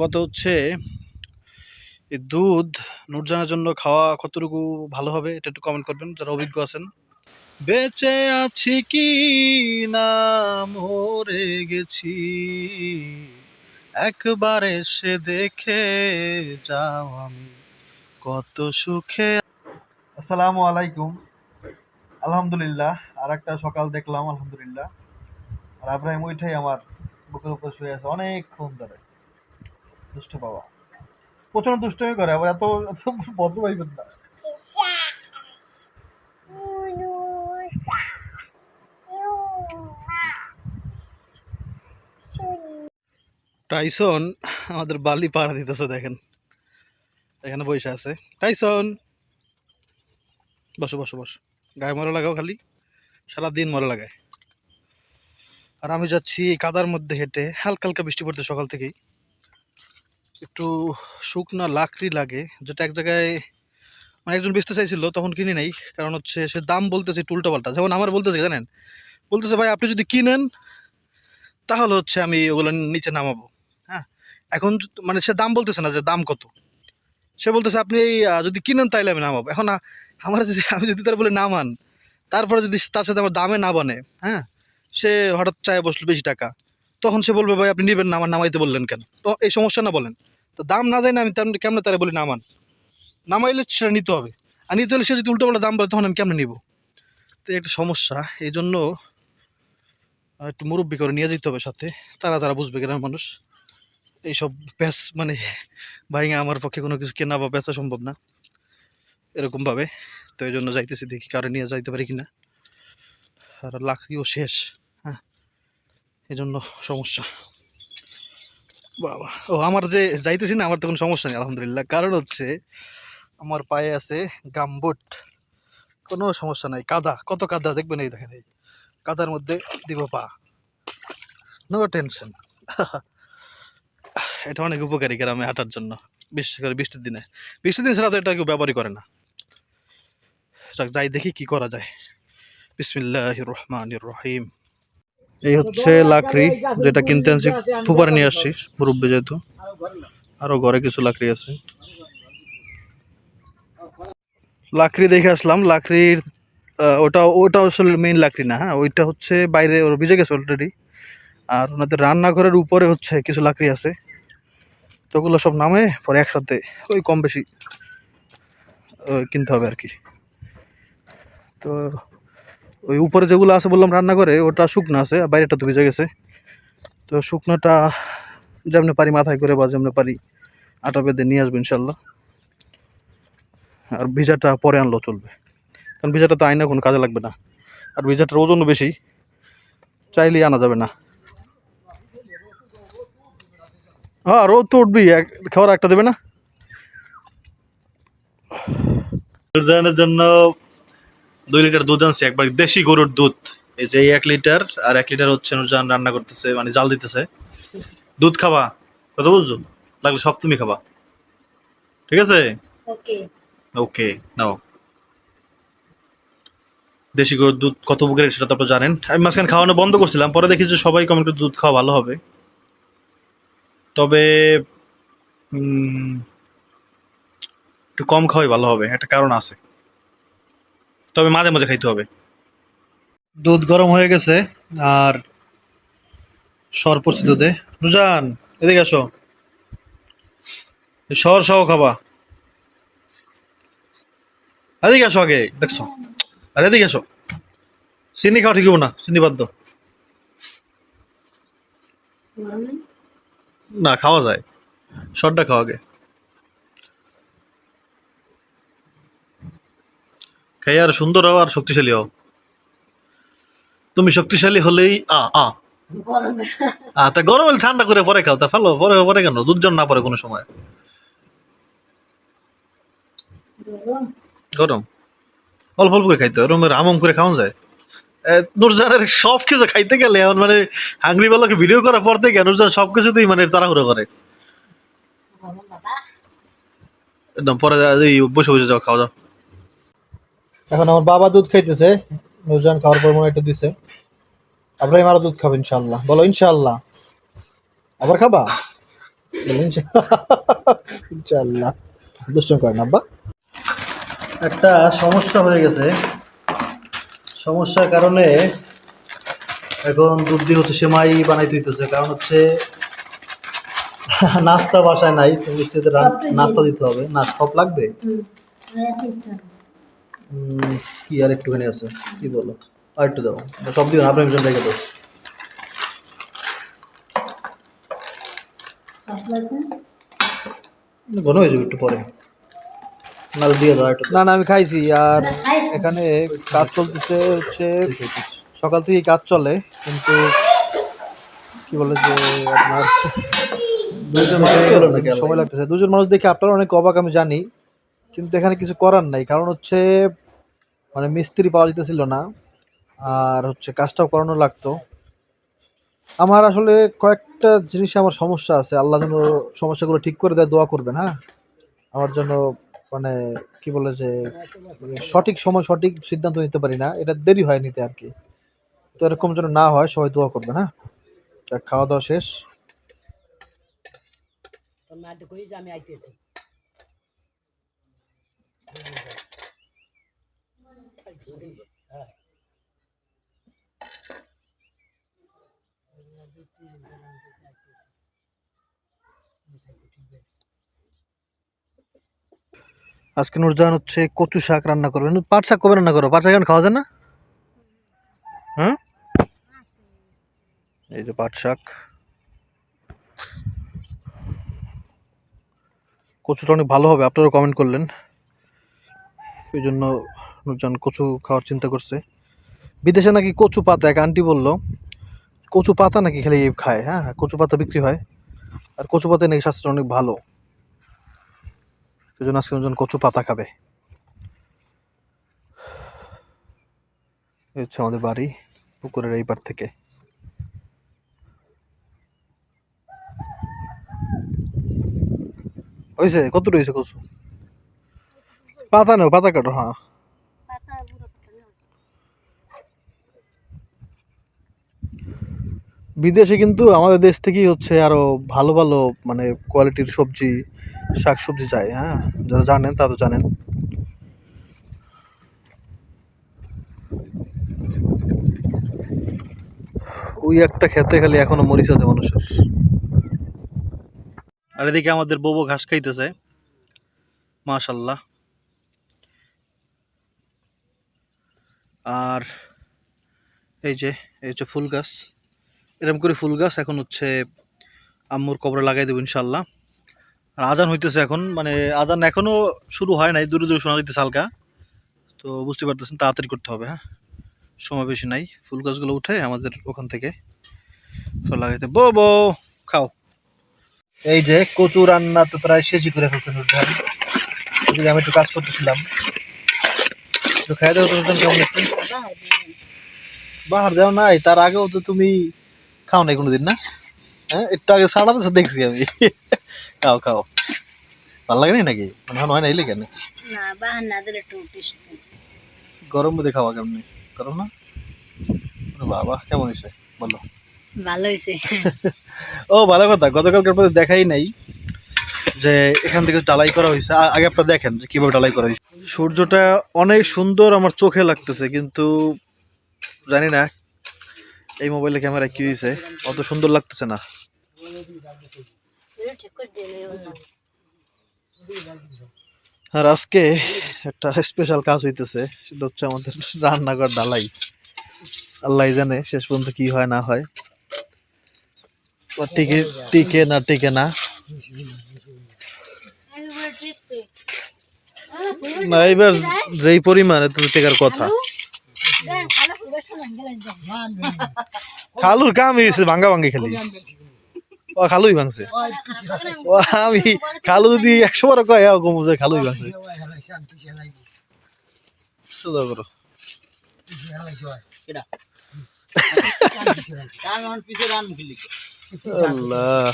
কত হচ্ছে, এই দুধ নুরজানের জন্য খাওয়া কতটুকু ভালো হবে এটা একটু কমেন্ট করবেন, যারা অভিজ্ঞ আছেন। বেঁচে আছি কি না, মরে গেছি। একবারে সে দেখে যাও আমি কত সুখে। আসসালামু আলাইকুম। আলহামদুলিল্লাহ আর একটা সকাল দেখলাম, আলহামদুলিল্লাহ। আর আব্রাহিম ওইটাই আমার বুকের উপর শুয়ে আছে, অনেকক্ষণ ধরে। দুষ্ট বাবা। প্রচণ্ড দুষ্টমি করে, আবার এত ভদ্র পাইবেন না টাইসন, আমাদের বালি পাড়া দিতেছে, দেখেন। এখানে বসে আছে। টাইসন! বসো বসো বসো। গায়ে মরা লাগাও খালি। সারাদিন মরা লাগায়। আর আমি যাচ্ছি কাদার মধ্যে হেঁটে, হালকা হালকা বৃষ্টি পড়তে সকাল থেকেই। একটু শুকনা লাকড়ি লাগে, যেটা এক জায়গায় মানে একজন বেচতে চাইছিল, তখন কিনে নেই। কারণ হচ্ছে সে দাম বলতেছে একটু উল্টোপাল্টা যেমন আমার বলতেছে, জানেন? বলতেছে, ভাই, আপনি যদি কিনেন, তাহলে হচ্ছে আমি ওগুলো নিচে নামাবো। হ্যাঁ? এখন মানে সে দাম বলতেছে না যে দাম কত। সে বলতেছে, আপনি যদি কিনেন, তাইলে আমি নামাবো। এখন আমার যদি, আমি যদি তার বলে নামান তারপরে যদি তার সাথে আমার দামে না বানে হ্যাঁ? সে হঠাৎ চায় বসল বেশি টাকা। তখন সে বলবে, ভাই, আপনি নেবেন না, আমার নামাইতে বললেন কেন? তো এই সমস্যা না বলেন। তো দাম না দেয় না আমি তেমন কেমন তারা বলি নামান নামাইলে সেটা নিতে হবে। আর নিতে হলে সে যদি উল্টো দাম বলে, তখন আমি কেমনে নিব? তো একটা সমস্যা। এই জন্য একটু মুরব্বী করে নিয়ে যেতে হবে সাথে। তারা তারা বুঝবে গ্রামের মানুষ। এইসব ব্যাস মানে ভাইঙা আমার পক্ষে কোনো কিছু কেনা বা বেচা সম্ভব না। এরকমভাবে তো এই জন্য যাইতেছি দেখি কারও নিয়ে যাইতে পারি কিনা। আর লাকড়িও শেষ। হ্যাঁ এই জন্য সমস্যা। বাবা। ও, আমার যে যাইতেছি না, আমার তো কোনো সমস্যা নেই, আলহামদুলিল্লাহ। কারণ হচ্ছে, আমার পায়ে আছে গামবুট। কোনো সমস্যা নাই। কাদা, কত কাদা, দেখবেন এই দেখেন, এই কাদার মধ্যে দিব পা। নো টেনশন এটা অনেক উপকারী গ্রামে হাঁটার জন্য, বিশেষ করে বৃষ্টির দিনে। বৃষ্টির দিন ছাড়া তো এটা কেউ ব্যবহারই করে না। যাই দেখি কি করা যায়। বিসমিল্লাহ রহমান রহিম। এই হচ্ছে লাকড়ি, যেটা কিনতে আনছি ফুপারে নিয়ে আসছি, মুরব্বী যেহেতু। আরও ঘরে কিছু লাকড়ি আছে। লাকড়ি দেখে আসলাম, লাকড়ির ওটা ওটা আসলে মেইন লাকড়ি না হ্যাঁ? ওইটা হচ্ছে বাইরে, ওর ভিজে গেছে অলরেডি আর ওনাদের রান্নাঘরের উপরে হচ্ছে কিছু লাকড়ি আছে। তো ওগুলো সব নামে, পরে একসাথে, ওই কম বেশি কিনতে হবে আর কি। তো ওই উপরে যেগুলো আছে বললাম রান্না করে, ওটা শুকনো আছে, আর বাইরেটা ভিজে গেছে। তো শুকনোটা যেমনি পারি মাথায় করে বা যেমনি পারি আটা বেঁধে নিয়ে আসব ইনশাল্লাহ। আর ভিজাটা পরে আনলেও চলবে। কারণ ভিজাটা তো আইনা কোনো কাজে লাগবে না। আর ভিজাটার ওজনও বেশি, চাইলেই আনা যাবে না। হ্যাঁ রোদ তো উঠবি এক খাওয়ার একটা দেবে না। জন্য দুই লিটার দুধ আনছি একবার দেশি গরুর দুধ। এই যে এক লিটার আর এক লিটার হচ্ছে নুরজান রান্না করতেছে মানে জাল দিতেছে। দুধ খাবা কত বুঝছ? লাগলে সব তুমি খাবা। ঠিক আছে? ওকে নাও। দেশি গরুর দুধ কত উপকারী সেটা তো আপনারা জানেন। আমি মাঝখানে খাওয়ানো বন্ধ করছিলাম পরে দেখি যে সবাই কমেন্ট করে দুধ খাওয়া ভালো হবে। তবে উম, একটু কম খাওয়াই ভালো হবে একটা কারণ আছে। তবে মাঝে মাঝে খাইতে হবে। দুধ গরম হয়ে গেছে আর সর দুধে। নুজান এদিকে আসো। সর সহ খাবা। এদিকে আসো আগে, দেখছ? আর এদিকে আসো। চিনি খাওয়া ঠিক না, চিনি বাদ না, খাওয়া যায়। সরটা খাওয়া আগে। খাই আর সুন্দর হও আর শক্তিশালী হও। তুমি শক্তিশালী হলেই আ আ। আ তা গরম হলে ঠান্ডা করে পরে খাও তা ফেলো পরে পরে কেন? দুধ জন না পরে কোনো সময়। গরম। অল্প অল্প করে খাইতে ওরম আমম করে খাওয়া যায়। নুরজানের সব কিছু খাইতে গেলে এখন মানে হাঙ্গরি বেলাকে ভিডিও করার পর থেকে নুরজান সব কিছুতেই মানে তাড়াহুড়ো করে। একদম পরে এই বসে বসে যাও খাওয়া দাও। এখন আমার বাবা দুধ খাইতেছে নুরজান খাওয়ার পর মনে একটু দিছে। আব্রাহিম আরও দুধ খাবে ইনশাল্লাহ বলো ইনশাল্লাহ আবার খাবা? ইনশাল্লাহ দুষ্টম করেন আব্বা। একটা সমস্যা হয়ে গেছে। সমস্যার কারণে এখন দুধ দিয়ে হচ্ছে সেমাই বানাইতে হইতেছে কারণ হচ্ছে নাস্তা বাসায় নাই মিস্ত্রিদের নাস্তা দিতে হবে। না সব লাগবে হুম ওই আছে একটু উম, কি আর একটুখানি আছে? কি বলো? আর একটু দাও। সব দিন আপনার একজন রেখে দাও। ঘন হয়ে যাবে একটু পরে। নাল দিয়ে দাও একটু না না আমি খাইছি আর এখানে কাজ চলতেছে হচ্ছে সকাল থেকে কাজ চলে কিন্তু কি বলে যে আপনার? সময় লাগতেছে দুজন মানুষ দেখে আপনার অনেক অবাক আমি জানি কিন্তু এখানে কিছু করার নাই। কারণ হচ্ছে মানে মিস্ত্রি পাওয়া যেতেছিল না। আর হচ্ছে কাজটাও করানো লাগতো। আমার আসলে কয়েকটা জিনিসে আমার সমস্যা আছে। আল্লাহ যেন সমস্যাগুলো ঠিক করে দেয় দোয়া করবেন হ্যাঁ? আমার জন্য মানে কি বলে যে সঠিক সময় সঠিক সিদ্ধান্ত নিতে পারি না। এটা দেরি হয় নিতে আর কি। তো এরকম যেন না হয় সবাই দোয়া করবে না যাক, খাওয়া দাওয়া শেষ। আমি আইতেছি। আজকে নুরজাহান হচ্ছে কচু শাক রান্না করবেন পাট শাক কবে রান্না করো? পাট শাক এখন খাওয়া যায় না? হ্যাঁ? এই যে পাট শাক। কচুটা অনেক ভালো হবে, আপনারাও কমেন্ট করলেন। এই জন্য নুরজাহান কচু খাওয়ার চিন্তা করছে। বিদেশে নাকি কচু পাতা, এক আন্টি বলল, কচু পাতা নাকি খেলে খায় হ্যাঁ কচু পাতা বিক্রি হয়। আর কচু পাতা নাকি স্বাস্থ্যের অনেক ভালো। সেজন্য আজকে একজন কচু পাতা খাবে। হচ্ছে আমাদের বাড়ি, পুকুরের এই পার থেকে। হয়েছে কত রয়েছে কচু? পাতা নেও, পাতা কাটো হ্যাঁ। বিদেশে কিন্তু আমাদের দেশ থেকেই হচ্ছে আরও ভালো ভালো মানে কোয়ালিটির সবজি শাক সবজি যায় হ্যাঁ? যারা জানেন তা তো জানেন। ওই একটা খেতে খালি এখনও মরিচ আছে মানুষের। আর এদিকে আমাদের বউ ঘাস খাইতেছে। মাশাল্লাহ। আর এই যে, এই হচ্ছে ফুল গাছ। এরকম করে ফুল গাছ, এখন হচ্ছে আম্মুর কবরে লাগাই দেবো ইনশাল্লাহ আর আজান হইতেছে এখন মানে আজান এখনও শুরু হয় নাই, দূরে দূরে শোনা যাইতেছে হালকা। তো বুঝতে পারতেছেন, তাড়াতাড়ি করতে হবে হ্যাঁ? সময় বেশি নাই, ফুল গাছগুলো উঠে আমাদের ওখান থেকে তো লাগাইতে। বো বো, খাও। এই যে কচু রান্না তো প্রায় শেষই করে ফেলছেন এদিকে আমি একটু কাজ করতেছিলাম। একটু খাই তো কেমন বাহার দেওয়া নাই, তার আগেও তো তুমি খাও নাই কোনোদিন না। হ্যাঁ একটু আগে সাড়া তো দেখছি আমি। খাও খাও। ভালো লাগে নাই নাকি? মানে হয় না এলে কেন গরম মধ্যে খাওয়া কেমনি? গরম না? বাবা কেমন হয়েছে? বলো। ভালো হয়েছে। ও ভালো কথা। গতকালকে আপনাদের দেখাই নাই যে এখান থেকে ডালাই করা হয়েছে। আগে আপনারা দেখেন যে কীভাবে ডালাই করা হয়েছে। সূর্যটা অনেক সুন্দর আমার চোখে লাগতেছে কিন্তু জানি না এই মোবাইলের ক্যামেরা কি হয়েছে অত সুন্দর লাগতেছে না। আর আজকে একটা স্পেশাল কাজ হইতেছে, সেটা হচ্ছে আমাদের রান্নাঘর ডালাই আল্লাহ জানে শেষ পর্যন্ত কি হয়, না হয়। টিকে টিকে না টিকে না। না এবার যেই পরিমাণে তো টেকার কথা। খালুর কাম হয়েছে ভাঙ্গা ভাঙ্গি খালি। ও খালুই ভাঙছে। ও আমি খালু যদি একশো বার কয় কমু যে খালুই ভাঙছে। সোজা করো আল্লাহ।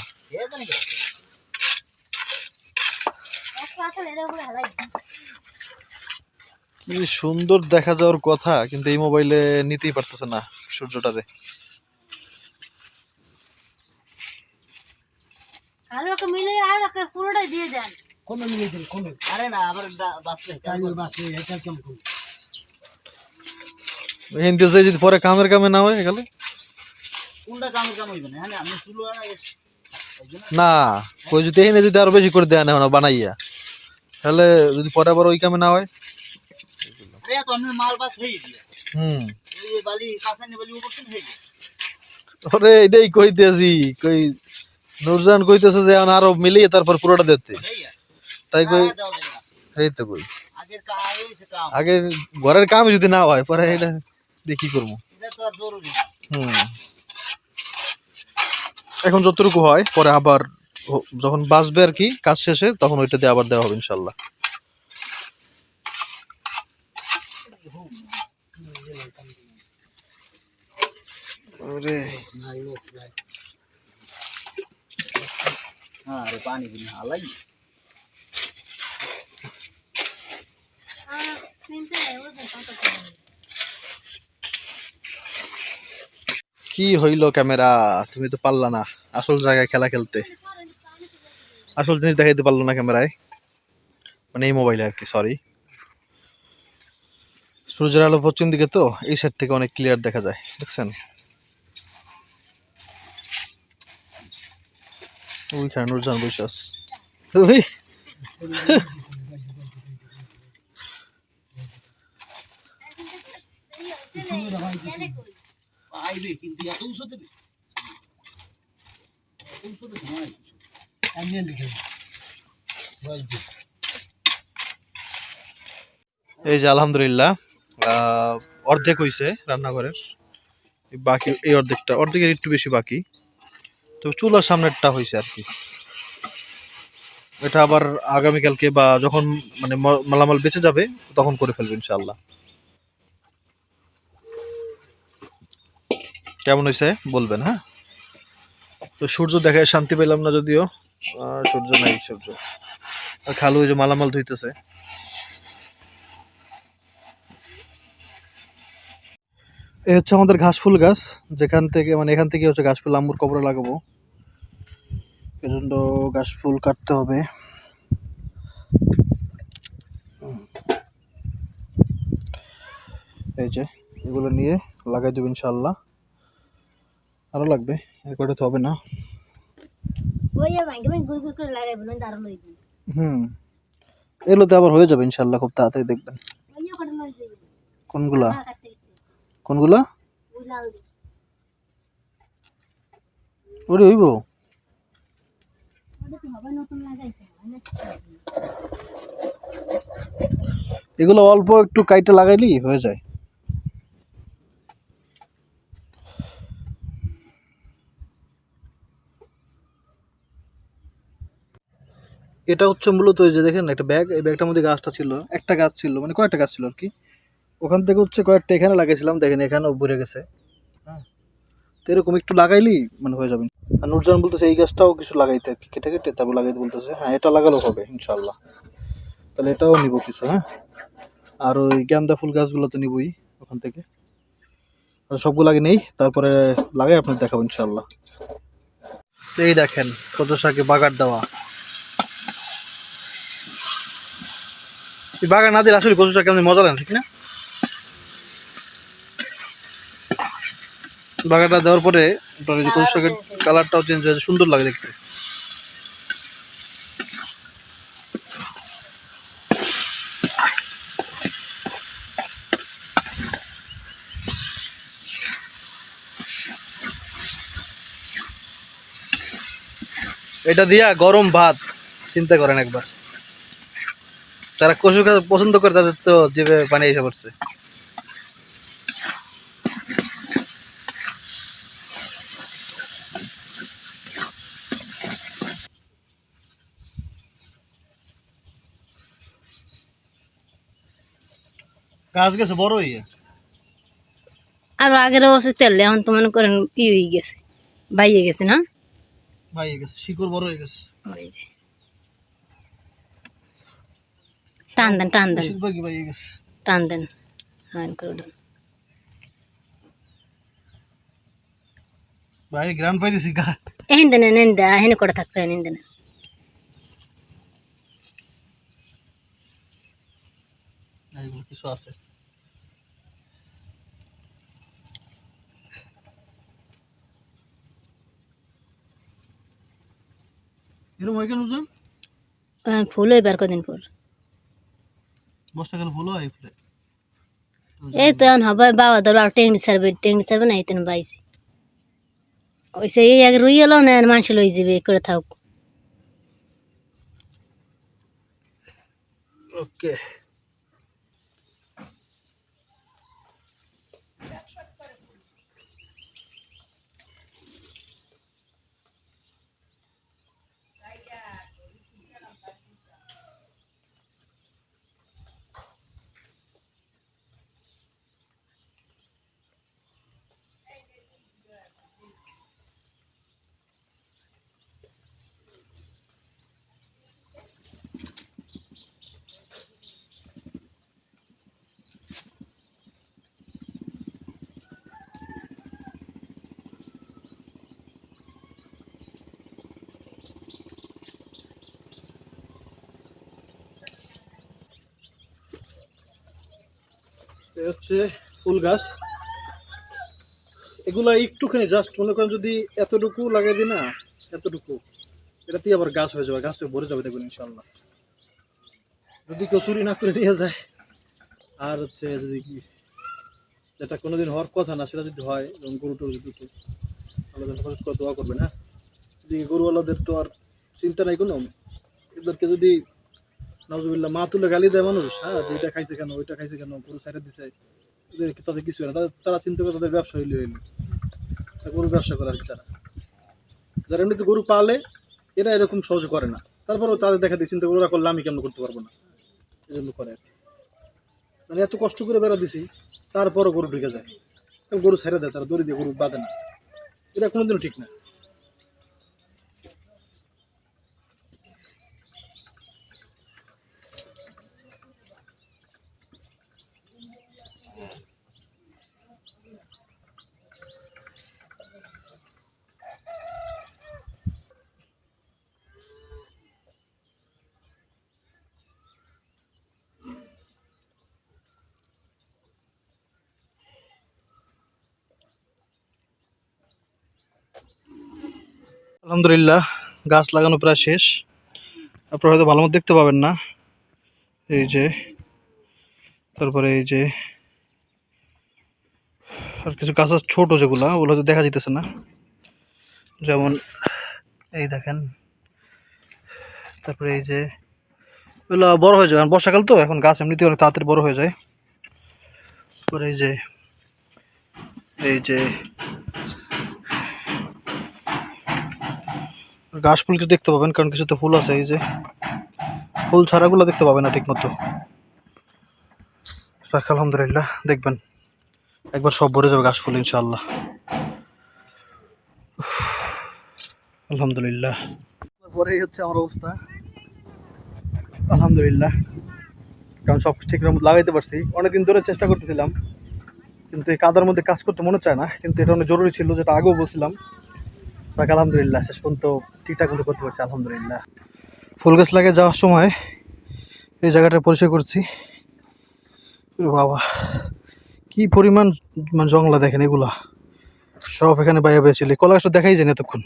কি সুন্দর দেখা যাওয়ার কথা কিন্তু এই মোবাইলে নিতেই পারতেছে না সূর্যটারে। ভালো রকম আমাকে পুরোটাই দিয়ে দেন। কমে নিয়ে দিন কমে আরে না আবার বাঁচলে তাহলে বাসে এটা কেমন কমে হিন্দি যে যদি পরে কামের কামে না হয় গেলে কোনটা কামড় কাম হইবে না? হ্যাঁ আমি শুরু না কই যদি এখানে যদি আরও বেশি করে দেয় না বানাইয়া। তাহলে যদি পরে আবার ওই কামে না হয়? হুম। হয়ে গেছে। ওরে এটাই কইতেছি কই নুরজান কইতেছে যে এখন আরও মিলিয়ে তারপর পুরোটা দিতে। তাই কই এই তো কই। আগে ঘরের কাম যদি না হয় পরে এটা দিয়ে কি করব হুম। এখন যতটুকু হয় পরে আবার যখন বাঁচবে আর কি কাজ শেষে তখন ওইটা দিয়ে আবার দেওয়া হবে ইনশাল্লাহ। হ্যাঁ আরে পানি দিন হালাই কি হইল ক্যামেরা? তুমি তো পারলা না আসল জায়গায় খেলা খেলতে। আসল জিনিস দেখাইতে পারল না ক্যামেরায়। মানে এই মোবাইলে আর কি সরি সূর্যের আলো পশ্চিম দিকে তো এই সাইড থেকে অনেক ক্লিয়ার দেখা যায় দেখছেন ওইখানে নুরজান বৈশাস তুই আইবে কিন্তু এত উঁচু দেবে এত উঁচু দেবে না এমনি লিখে বল দি এই যে আলহামদুলিল্লাহ অর্ধেক হইছে রান্নাঘরের। বাকি, এই অর্ধেকটা, অর্ধেকের একটু বেশি বাকি। তো চুলার সামনেরটা হয়েছে আর কি। এটা আবার আগামীকালকে বা যখন মানে মালামাল বেঁচে যাবে, তখন করে ফেলব ইনশাল্লাহ কেমন হয়েছে বলবেন হ্যাঁ? তো সূর্য দেখায় শান্তি পেলাম না যদিও। সূর্য নাই, সূর্য। খালু ওই যে মালামাল ধুইতেছে। এ হচ্ছে আমাদের ঘাস ফুল গাছ। যেখান থেকে মানে এখান থেকে হচ্ছে ঘাস ফুল আম্মুর কবরে লাগাবো। এজন্য ঘাস ফুল কাটতে হবে। এই যে এগুলো নিয়ে লাগাই দেবো ইনশাল্লাহ আরও লাগবে এর কটা তো হবে না। হয়ে হুম। এগুলোতে আবার হয়ে যাবে ইনশাল্লাহ খুব তাড়াতাড়ি দেখবেন। কোনগুলা? কাটতে কোনগুলা। ওরে হইব এগুলো অল্প একটু কাইটা লাগাইলি হয়ে যায়। এটা হচ্ছে মূলত ওই যে দেখেন একটা ব্যাগ এই ব্যাগটার মধ্যে গাছটা ছিল একটা গাছ ছিল মানে কয়েকটা গাছ ছিল আর কি। ওখান থেকে হচ্ছে কয়েকটা এখানে লাগাইছিলাম, দেখেন এখানেও ভরে গেছে। হ্যাঁ। তো এরকম একটু লাগাইলেই মানে হয়ে যাবে। আর নুরজান বলতেছে, এই গাছটাও কিছু লাগাইতে আর কি, কেটে কেটে তারপর লাগাইতে বলতেছে। হ্যাঁ এটা লাগালেও হবে ইনশাল্লাহ তাহলে এটাও নিব কিছু হ্যাঁ। আর ওই গেন্দা ফুল গাছগুলো তো নিবই ওখান থেকে। আর সবগুলো আগে নেই, তারপরে লাগাই আপনার দেখাবো ইনশাল্লাহ এই দেখেন, কত শাকে বাগার দেওয়া। বাগার না দিলে আসলে কচু শাক কেমন মজা লাগে, ঠিক না? বাগারটা দেওয়ার পরে আপনার যে কচু শাকের কালারটাও চেঞ্জ হয়ে। যায়, সুন্দর লাগে দেখতে। এটা দিয়া গরম ভাত চিন্তা করেন একবার। যারা কচু পছন্দ করে তাদের তো জীবে পানি এসে পড়ছে। আজকে বড় হইয়া আর আগের অবশ্যই তেল এখন তো মনে করেন ই হয়ে গেছে বাইয়ে গেছে না বাইয়ে গেছে শিকড় বড় হয়ে গেছে ওই যে টান দেন টান দেন টান দেন হ্যাঁ করে দেন ভাই গ্রাম পাইতেছি গা এই দেন নেন দা হেনে করে থাকতে নেন দেন কিছু আছে এরকম হয় কেন বুঝলেন কারণ ফুল হইবার কদিন পর। বর্ষাকালে ফুল হয় ফুলে? এই তো এখন হবে বাবা ধরো আর টেংনি ছাড়বে টেংনি ছাড়বে না এই তেন বাইছে। ওইসে এই আগে রুই এলো না মানুষ লই যাবে করে থাকুক। ওকে। হচ্ছে ফুল গাছ। এগুলা একটুখানি জাস্ট মনে করেন যদি এতটুকু লাগাই দিই না, এতটুকু, এটাতেই আবার গাছ হয়ে যাবে গাছ হয়ে ভরে যাবে দেখবেন ইনশাল্লাহ যদি কেউ চুরি না করে নিয়ে যায়, আর হচ্ছে যদি যেটা কোনোদিন হওয়ার কথা না, সেটা যদি হয় যেমন গরু টরু দুটো দোয়া করবে না যদি গরুওয়ালাদের তো আর চিন্তা নাই কোনো, এদেরকে যদি নজরুল্লাহ মা তুলে গালি দেয় মানুষ হ্যাঁ এটা খাইছে কেন, ওইটা খাইছে কেন, গরু সাইডে দিছে। তাদের কিছু না তারা চিন্তা করে তাদের ব্যবসা হইলে, হইল। গরু ব্যবসা করে আর কি তারা। যারা এমনিতে গরু পালে, এরা এরকম সহজ করে না। তারপরেও তাদের দেখা দিয়ে চিন্তা করে, ওরা করলে আমি কেমন করতে পারব না? এই জন্য করে। মানে এত কষ্ট করে বেড়া দিছি, তারপরও গরু ঢুকে যায়। গরু ছেড়ে দেয়, তারা দড়ি দিয়ে গরু বাঁধে না। এটা কোনোদিনও ঠিক না। আলহামদুলিল্লাহ, গাছ লাগানো প্রায় শেষ। আপনারা হয়তো ভালো মতো দেখতে পাবেন না। এই যে, তারপরে এই যে, আর কিছু গাছ ছোট যেগুলা, ওগুলো হয়তো দেখা যেতেছে না। যেমন, এই দেখেন, তারপরে এই যে, এগুলো বড় হয়ে যায়। বর্ষাকাল তো, এখন গাছ এমনিতেই অনেক তাড়াতাড়ি বড় হয়ে যায়। তারপরে এই যে এই যে ঘাস ফুল কিছু দেখতে পাবেন? কারণ কিছুতে ফুল আছে, এই যে ফুল ছাড়াগুলো দেখতে পাবেন না ঠিক মতো আলহামদুলিল্লাহ, দেখবেন। একবার সব ভরে যাবে ঘাস ফুল ইনশাল্লাহ আলহামদুলিল্লাহ। পরেই হচ্ছে আমার অবস্থা। আলহামদুলিল্লাহ। কারণ সব ঠিক লাগাইতে পারছি। অনেকদিন ধরে চেষ্টা করতেছিলাম। কিন্তু এই কাদার মধ্যে কাজ করতে মনে চায় না। কিন্তু এটা অনেক জরুরি ছিল, যেটা আগেও বলছিলাম। যাক আলহামদুলিল্লাহ শেষ পর্যন্ত ঠিকঠাক মতো করতে পারছি আলহামদুলিল্লাহ। ফুল গাছ লাগে যাওয়ার সময় এই জায়গাটা পরিচয় করছি। বাবা কি পরিমাণ মানে জঙ্গলা দেখেন এগুলা। সব এখানে বাইরে বাইরে ছিল। এই কলা গাছটা দেখাই যায়নি এতক্ষণ।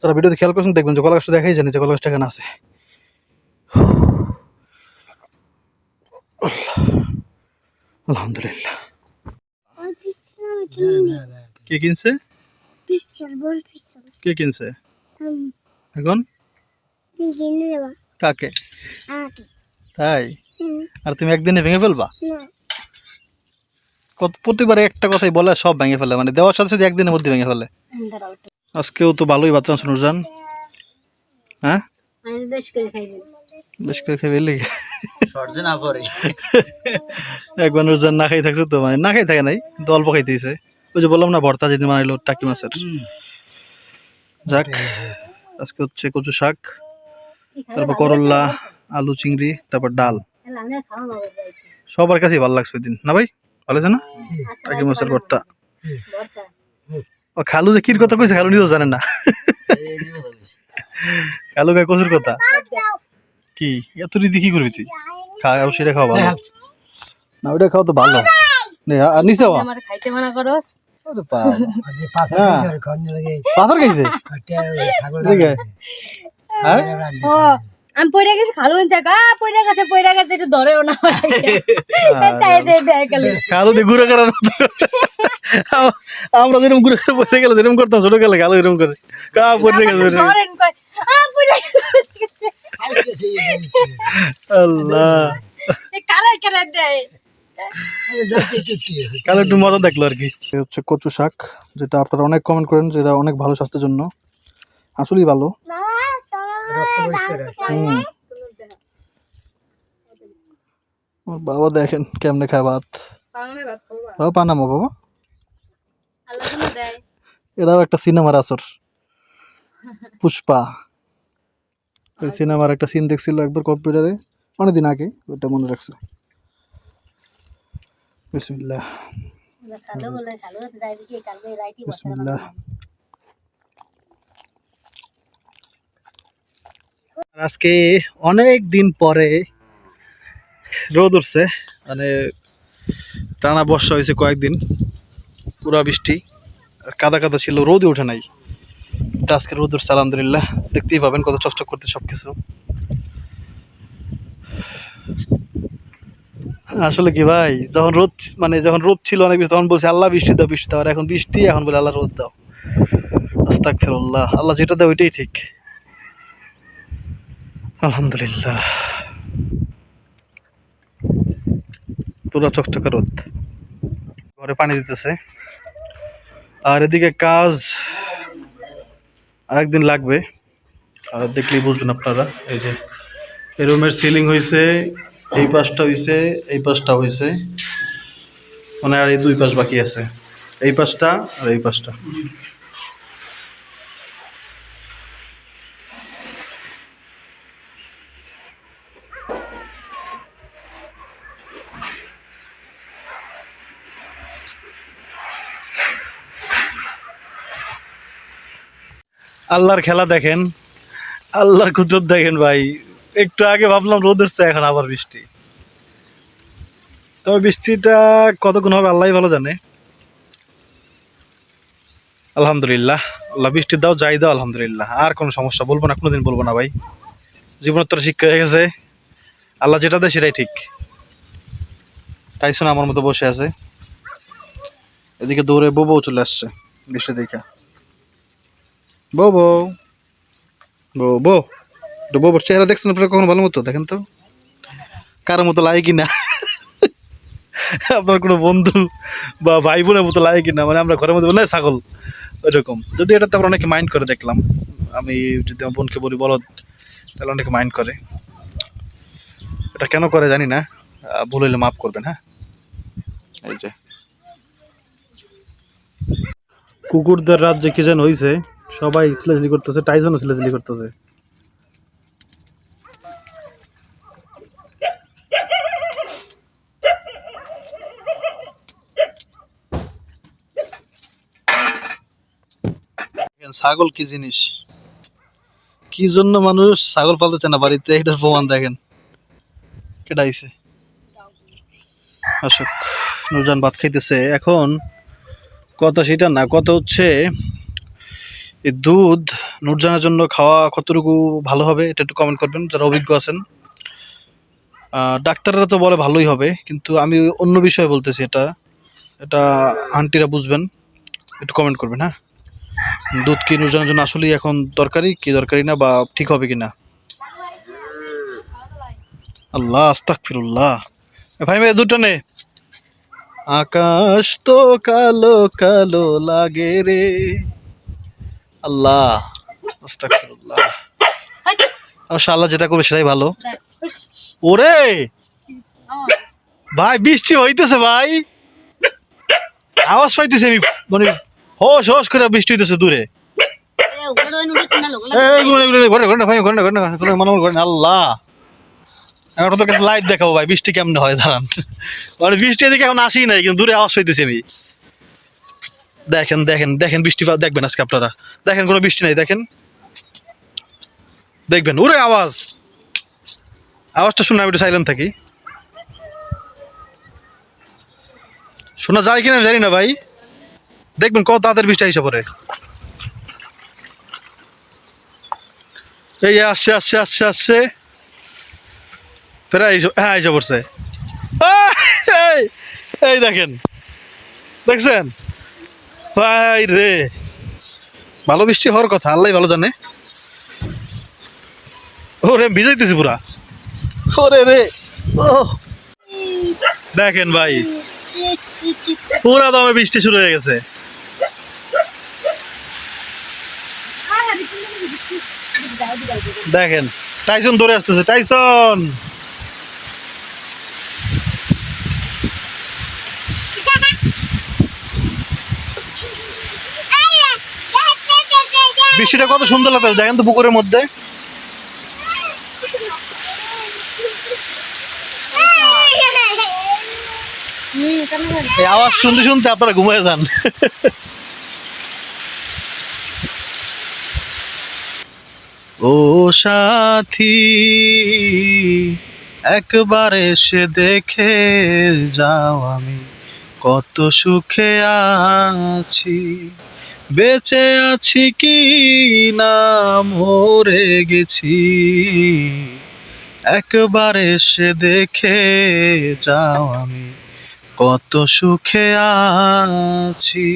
যারা ভিডিওতে খেয়াল করছেন দেখবেন যে কলা গাছটা দেখাই যায়নি যে কলা গাছটা এখানে আছে। আলহামদুলিল্লাহ। কে কিনছে? পিস্তল বল পিস্তল কে কিনছে? এখন? কাকে? তাই? আর তুমি একদিনে ভেঙে ফেলবা? কত প্রতিবার একটা কথাই বলে সব ভেঙে ফেলে। মানে দেওয়ার সাথে সাথে একদিনের মধ্যে ভেঙে ফেলে। আজকেও তো ভালোই বাচ্চা নুরজান। হ্যাঁ? করে খাইবেন বেশ করে না পরে। একবার নুরজান না খাই থাকছে তো মানে না খাই থাকে নাই কিন্তু অল্প খাইতে দিয়েছে ওই যে বললাম না ভর্তা যেদিন বানাইলো টাকি মাছের। যাক আজকে হচ্ছে কচু শাক তারপর করল্লা আলু চিংড়ি তারপর ডাল। সবার কাছেই ভালো লাগছে ওই দিন। না ভাই? ভালো আছে না? টাকি মাছের ভর্তা। ও খালু যে কির কথা কইছে খালু নিজেও জানে না। খালু গায়ে কচুর কথা? কি? এত রীতি কি করবি তুই? খা সেটা খাওয়া ভালো। না ওইটা খাওয়া তো ভালো। নে আর নিচে আমার খাইতে মানা করস। পাথর হ্যাঁ। খাইছে হ্যাঁ? আমি পড়ে গেছি খালু জায়গা পড়ে গেছে পড়ে গেছে একটু ধরেও না গেলে কালো দিয়ে ঘুরে করার আমরা যেরকম ঘুরে করে পড়ে গেলে যেরকম করতাম ছোট গেলে কালো এরকম করে। কা পড়ে গেছে। আল্লাহ। করে দেয়? কালো একটু মজা দেখল আর কি। হচ্ছে কচু শাক, যেটা আপনারা অনেক কমেন্ট করেন যেটা অনেক ভালো স্বাস্থ্যের জন্য। আসলেই ভালো। বাবা দেখেন কেমনে খায় ভাত। বাবা পানামো বাবা? এটাও একটা সিনেমার আসর। পুষ্পা। ওই সিনেমার একটা সিন দেখছিল একবার কম্পিউটারে অনেকদিন আগে ওটা মনে রাখছে। বিসমিল্লাহ। বিসমিল্লাহ। আজকে অনেক দিন পরে রোদ উঠছে মানে টানা বর্ষা হয়েছে কয়েকদিন পুরা বৃষ্টি আর কাদা কাদা ছিল রোদই ওঠে নাই। তা আজকে রোদ উঠছে আলহামদুলিল্লাহ। দেখতেই পাবেন কত চকচক করতে সব কিছু আসলে কি ভাই? যখন রোদ মানে যখন রোদ ছিল অনেক বেশি তখন বলছে, আল্লাহ বৃষ্টি দাও বৃষ্টি দাও। আর এখন বৃষ্টি, এখন বলে, আল্লাহ রোদ দাও। আস্তাগফিরুল্লাহ। আল্লাহ যেটা দেয়, ওইটাই ঠিক। আলহামদুলিল্লাহ। পুরো চকচকা রোদ। ঘরে পানি দিতেছে। আর এদিকে কাজ আরেকদিন লাগবে। আর দেখলেই বুঝবেন আপনারা। এই যে, এই রুমের সিলিং হয়েছে এই পাশটা হয়েছে এই পাশটা হয়েছে মানে আর এই দুই পাশ বাকি আছে। এই পাশটা আর এই পাশটা। আল্লাহর খেলা দেখেন। আল্লাহর কুদরত দেখেন ভাই। একটু আগে ভাবলাম রোদ উঠছে, এখন আবার বৃষ্টি। তবে বৃষ্টিটা কতক্ষণ হবে আল্লাহই ভালো জানে। আলহামদুলিল্লাহ, আল্লাহ বৃষ্টি দাও, যাই দাও, আলহামদুলিল্লাহ। আর কোনো সমস্যা বলব না, কোনোদিন বলব না ভাই। জীবনোত্তর শিক্ষা হয়ে গেছে। আল্লাহ যেটা দেয় সেটাই ঠিক। তাই টাইসন আমার মতো বসে আছে। এদিকে দৌড়ে বউ বউ চলে আসছে, বৃষ্টি দেখা। বউ বউ। বউ বউ। একটু চেহারা দেখছেন আপনারা কখনো ভালো মতো? দেখেন তো। কারোর মতো লাগে কিনা? আপনার কোনো বন্ধু বা ভাই বোনের মতো লাগে কিনা? মানে আমরা ঘরের মধ্যে বলি, না, ছাগল। ওইরকম। যদি এটা তারপর অনেকে মাইন্ড করে দেখলাম, আমি যদি আমার বোনকে বলি, বলদ, তাহলে অনেকে মাইন্ড করে। এটা কেন করে জানি না। ভুল হইলে মাফ করবেন হ্যাঁ? এই যে। কুকুরদের রাত যে কি যেন হয়েছে সবাই ছিলাছিলি করতেছে টাইজনও ছিলাছিলি করতেছে। ছাগল কি জিনিস? কি জন্য মানুষ ছাগল পালতে চায় না? বাড়িতে এটার প্রমাণ দেখেন। কেটা আইছে? অশোক নুরজান ভাত খাইতেছে। এখন কথা সেটা না, কথা হচ্ছে এই দুধ নুরজানের জন্য খাওয়া কতটুকু ভালো হবে এটা একটু কমেন্ট করবেন, যারা অভিজ্ঞ আছেন। ডাক্তাররা তো বলে ভালোই হবে, কিন্তু আমি অন্য বিষয়ে বলতেছি এটা। এটা আন্টিরা বুঝবেন, একটু কমেন্ট করবেন হ্যাঁ? দুধ কি নুরজানের জন্য আসলেই এখন দরকারি, কি দরকারি না বা ঠিক হবে কি না আল্লাহ আস্তাক ফিরুল্লাহ ভাই ভাই দুটো নে। আকাশ তো কালো কালো লাগে রে। আল্লাহ অবশ্য আল্লাহ যেটা করবে সেটাই ভালো। ওরে! ভাই, বৃষ্টি হইতেছে ভাই। আওয়াজ পাইতেছে আমি মানে হোস হোস করে বৃষ্টি হইতেছে দূরে। আল্লাহ। এখন তো লাইভ দেখাবো ভাই বৃষ্টি কেমনে হয় দাঁড়ান। মানে বৃষ্টি এদিকে এখন আসি নাই কিন্তু দূরে আওয়াজ পাইতেছি আমি। দেখেন দেখেন দেখেন বৃষ্টি দেখবেন আজকে আপনারা। দেখেন কোনো বৃষ্টি নাই দেখেন। দেখবেন ওরে আওয়াজ। আওয়াজটা শুনে আমি একটু সাইলেন্ট থাকি। শোনা যায় কিনা জানি না ভাই। দেখবেন কত তাড়াতাড়ি বৃষ্টি এসে পড়ে। এই আসছে আসছে আসছে আসছে। প্রায় হ্যাঁ এসে পড়ছে। এই দেখেন। দেখছেন? ভাই রে। ভালো বৃষ্টি হওয়ার কথা আল্লাহ ভালো জানে। ওরে ভিজাইতেছি পুরা। ওরে রে, ও। দেখেন ভাই, পুরা দমে বৃষ্টি শুরু হয়ে গেছে। দেখেন টাইসন ধরে আসতেছে টাইসন বৃষ্টিটা কত সুন্দর লাগতেছে, দেখেন তো পুকুরের মধ্যে। আওয়াজ শুনতে শুনতে আপনারা ঘুমিয়ে যান। ও সাথী, একবার এসে দেখে যাও আমি কত সুখে আছি। বেঁচে আছি কি না, মরে গেছি। একবার এসে দেখে যাও আমি কত সুখে আছি।